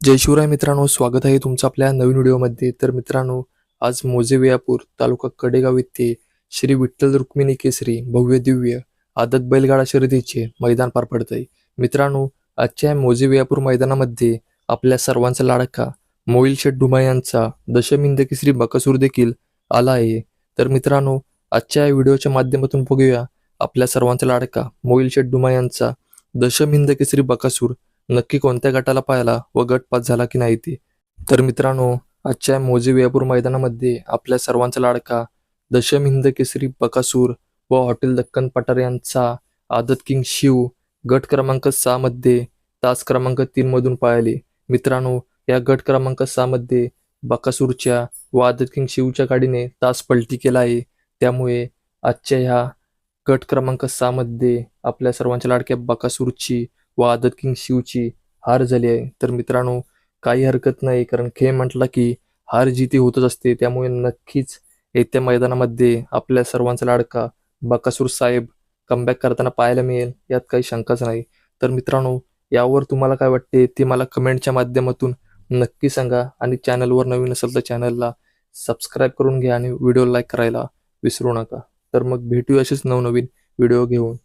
जय शिवराय मित्रांनो स्वागत आहे तुमचं आपल्या नवीन व्हिडिओमध्ये. तर मित्रांनो आज मोजे वियापूर तालुका कडेगाव येथे श्री विठ्ठल रुक्मिणी केसरी भव्य दिव्य आदत बैलगाडा शर्यतीचे मैदान पार पडत आहे मित्रांनो आजच्या या मोजे वियापूर मैदानामध्ये आपल्या सर्वांचा लाडका मोईल शेठ डुमा यांचा दशमिंद केसरी बकासूर देखील आला आहे. तर मित्रांनो आजच्या या व्हिडिओच्या माध्यमातून बघूया आपल्या सर्वांचा लाडका मोईल शेठ डुमा यांचा दशमिंद केसरी बकासूर नक्की कोणत्या गटाला पाहिला व गट पास झाला की नाही ते. तर मित्रांनो आजच्या मोजे वियापूर मैदानामध्ये आपल्या सर्वांचा लाडका दशम हिंद केसरी बकासूर व हॉटेल दक्कन पठार यांचा आदत किंग शिव गट क्रमांक सहा मध्ये तास क्रमांक तीन मधून पाळले. मित्रांनो या गट क्रमांक सहा मध्ये बकासूरच्या व आदत किंग शिवच्या गाडीने तास पलटी केला आहे. त्यामुळे आजच्या ह्या गट क्रमांक सहा मध्ये आपल्या सर्वांच्या लाडक्या बकासूरची व आदत किंग शिवची हार झाली आहे. तर मित्रांनो काही हरकत नाही कारण खेळ म्हटला की हार जिती होतच असते त्यामुळे नक्कीच येत्या मैदानामध्ये आपल्या सर्वांचा लाडका बकासूर साहेब कमबॅक करताना पाहायला मिळेल यात काही शंकाच नाही. तर मित्रांनो यावर तुम्हाला काय वाटते ते मला कमेंटच्या माध्यमातून नक्की सांगा आणि चॅनलवर नवीन असेल तर चॅनलला सबस्क्राईब करून घ्या आणि व्हिडिओ लाईक करायला विसरू नका. तर मग भेटूया असेच नवनवीन व्हिडिओ घेऊन.